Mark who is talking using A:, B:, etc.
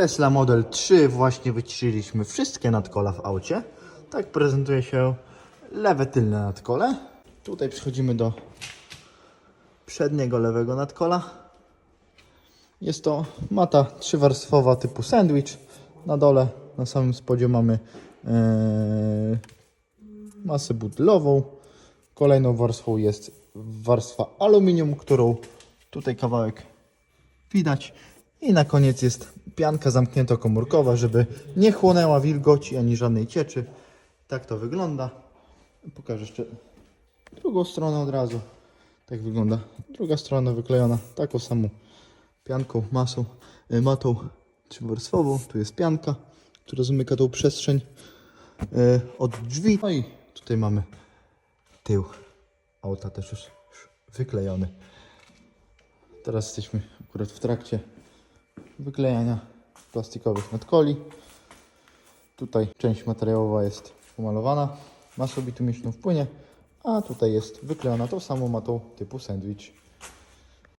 A: Tesla Model 3 właśnie wyciszyliśmy wszystkie nadkola w aucie. Tak prezentuje się lewe tylne nadkole. Tutaj przechodzimy do przedniego lewego nadkola. Jest to mata trzywarstwowa typu sandwich. Na dole, na samym spodzie mamy e, masę butlową. Kolejną warstwą jest warstwa aluminium, którą tutaj kawałek widać. I na koniec jest pianka zamknięto-komórkowa, żeby nie chłonęła wilgoci ani żadnej cieczy. Tak to wygląda. Pokażę jeszcze drugą stronę od razu. Tak wygląda. Druga strona wyklejona taką samą pianką, masą, y, matą trzywarstwową. Tu jest pianka, która zamyka tą przestrzeń y, od drzwi. No i tutaj mamy tył auta też już wyklejony. Teraz jesteśmy akurat w trakcie wyklejania plastikowych nadkoli. Tutaj część materiałowa jest pomalowana masą bitumiczną w płynie, a tutaj jest wyklejona tą samą matą typu sandwich.